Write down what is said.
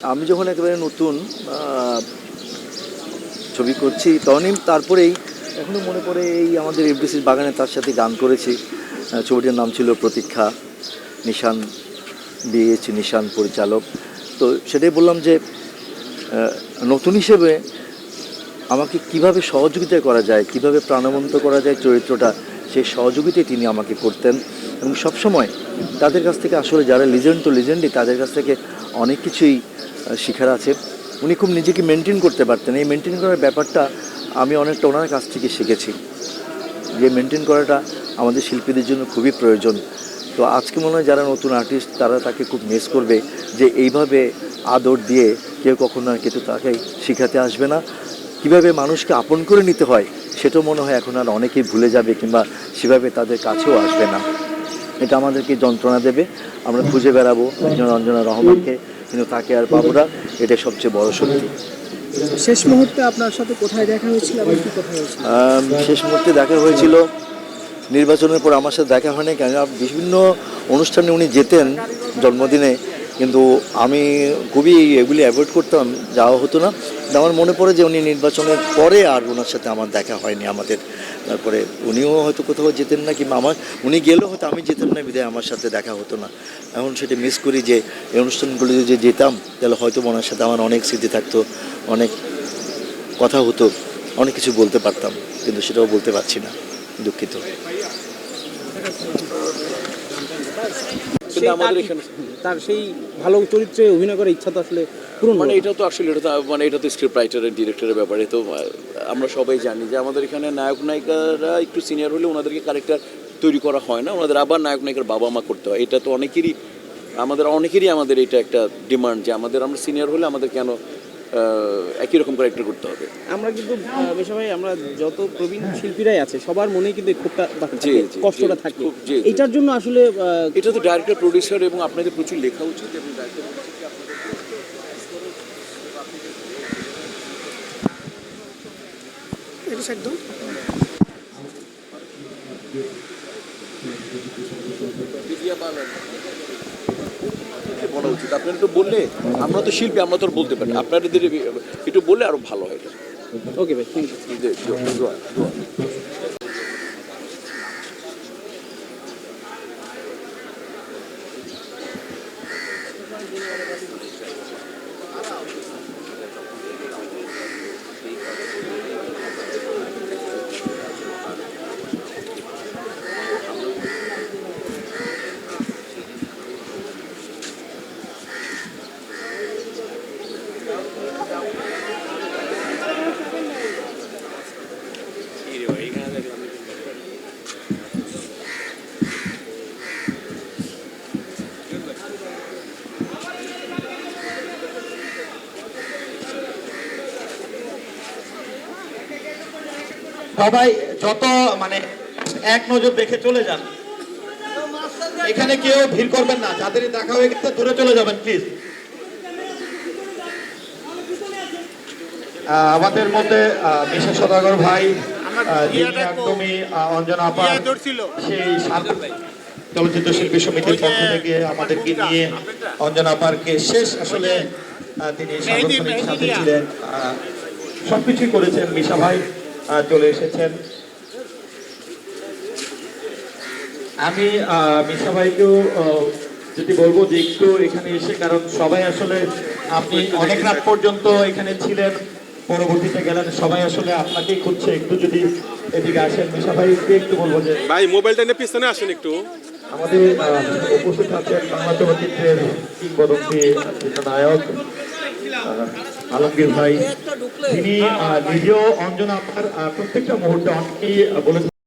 আমি যখন একেবারে নতুন ছবি করছি তখনই তারপরেই এখনও মনে পড়ে এই আমাদের এফডিসির বাগানে তার সাথে গান করেছি। ছবিটির নাম ছিল প্রতীক্ষা, নিশান দিয়েছি নিশান পরিচালক। তো সেটাই বললাম যে নতুন হিসেবে আমাকে কীভাবে সহযোগিতা করা যায়, কীভাবে প্রাণবন্ত করা যায় চরিত্রটা, সেই সহযোগিতাই তিনি আমাকে করতেন। এবং সবসময় তাদের কাছ থেকে আসলে যারা লিজেন্ড তো লিজেন্ডই তাদের কাছ থেকে অনেক কিছুই শেখার আছে। উনি খুব নিজেকে মেনটেন করতে পারতেন। এই মেনটেন করার ব্যাপারটা আমি অনেকটা ওনার কাছ থেকে শিখেছি। যে মেনটেন করাটা আমাদের শিল্পীদের জন্য খুবই প্রয়োজন। তো আজকে মনে হয় যারা নতুন আর্টিস্ট তারা তাকে খুব মিস করবে যে এইভাবে আদর দিয়ে কেউ কখনো আর কিন্তু তাকে শিখাতে আসবে না। কীভাবে মানুষকে আপন করে নিতে হয় সেটাও মনে হয় এখন আর অনেকেই ভুলে যাবে কিংবা সেভাবে তাদের কাছেও আসবে না। এটা আমাদেরকে যন্ত্রণা দেবে। আমরা খুঁজে বেড়াবো রঞ্জনা রহমানকে কিন্তু তাকে আর পাবো না। এটা সবচেয়ে বড় সত্যি শেষ মুহূর্তে আপনার সাথে কোথায় দেখা হয়েছিল শেষ মুহূর্তে দেখা হয়েছিল। নির্বাচনের পর আমার সাথে দেখা হয়নি কেন বিভিন্ন অনুষ্ঠানে উনি যেতেন জন্মদিনে। কিন্তু আমি খুবই এগুলি অ্যাভয়েড করতাম, যাওয়া হতো না। আমার মনে পড়ে যে উনি নির্বাচনের পরে আর ওনার সাথে আমার দেখা হয়নি, আমাদের তারপরে উনিও হয়তো কোথাও যেতেন না কিংবা আমার, উনি গেলেও হয়তো আমি যেতাম না, বিদায় আমার সাথে দেখা হতো না। এখন সেটা মিস করি যে, এই অনুষ্ঠানগুলো যদি যেতাম, তাহলে হয়তো ওনার সাথে আমার অনেক স্মৃতি থাকতো, অনেক কথা হতো, অনেক কিছু বলতে পারতাম, কিন্তু সেটাও বলতে পারছি না, দুঃখিত। তার সেই ভালো চরিত্রে অভিনয় করার ইচ্ছা তো আসলে পূরণ মানে এটা তো আসলে এটা তো মানে এটা তো স্ক্রিপ্ট রাইটারের ডিরেক্টরের ব্যাপারে তো আমরা সবাই জানি যে আমাদের এখানে নায়ক নায়িকারা একটু সিনিয়র হলে ওনাদেরকে ক্যারেক্টার তৈরি করা হয় না ওনাদের আবার নায়ক নায়িকার বাবা মা করতে হয়। এটা তো অনেকেরই আমাদের অনেকেরই আমাদের এটা একটা ডিমান্ড যে আমাদের আমরা সিনিয়র হলে আমাদের কেন একই রকম ক্যারেক্টার করতে হবে আমরা কিন্তু বেশা ভাই আমরা যত প্রবীণ শিল্পীরাই আছে সবার মনেই কিন্তু ক্ষোভটা থাকে, কষ্টটা থাকে। এটার জন্য আসলে এটা তো ডাইরেক্টর প্রডিউসার এবং আপনাদের প্রচুর লেখা উচিত এবং বিদ্যা বালান। বলা উচিত। আপনারা একটু বললে আমরা তো শিল্পী আমরা তো আর বলতে পারি আপনাদের একটু বললে আরও ভালো হয়। ওকে ভাই থ্যাংক ইউ সবাই যত মানে এক নজর দেখে চলে যান। এখানে কেউ ভিড় করবেন না যাদের দেখা হয়ে গেছে দূরে চলে যাবেন প্লিজ আমাদের মধ্যে মিশা সদাগর ভাই একদমই অঞ্জনা আপা সেই চলচ্চিত্র শিল্পী সমিতির পক্ষ থেকে আমাদেরকে নিয়ে অঞ্জনা আপারকে শেষ আসলে তিনি সাংগঠনিক সাথে ছিলেন। সবকিছুই করেছেন মিশা ভাই। চলে এসেছেন। আমি মিশা ভাইকেও যদি বলব যে একটু এখানে এসে কারণ সবাই আসলে আপনি অনেক রাত পর্যন্ত এখানে ছিলেন পরবর্তীতে গেলেন সবাই আসলে আপনাকেই খুঁজছে। একটু যদি এদিকে আসেন মিশা ভাইকে একটু বলব যে ভাই মোবাইলটা নিয়ে পিছনে আসেন একটু। আমাদের উপস্থিত আছেন বাংলা চলচ্চিত্রের কিংবদন্তি নায়ক আলমগীর ভাই তিনি নিজেও অঞ্জনা আপনার প্রত্যেকটা মুহূর্তে অনেকেই বলেছেন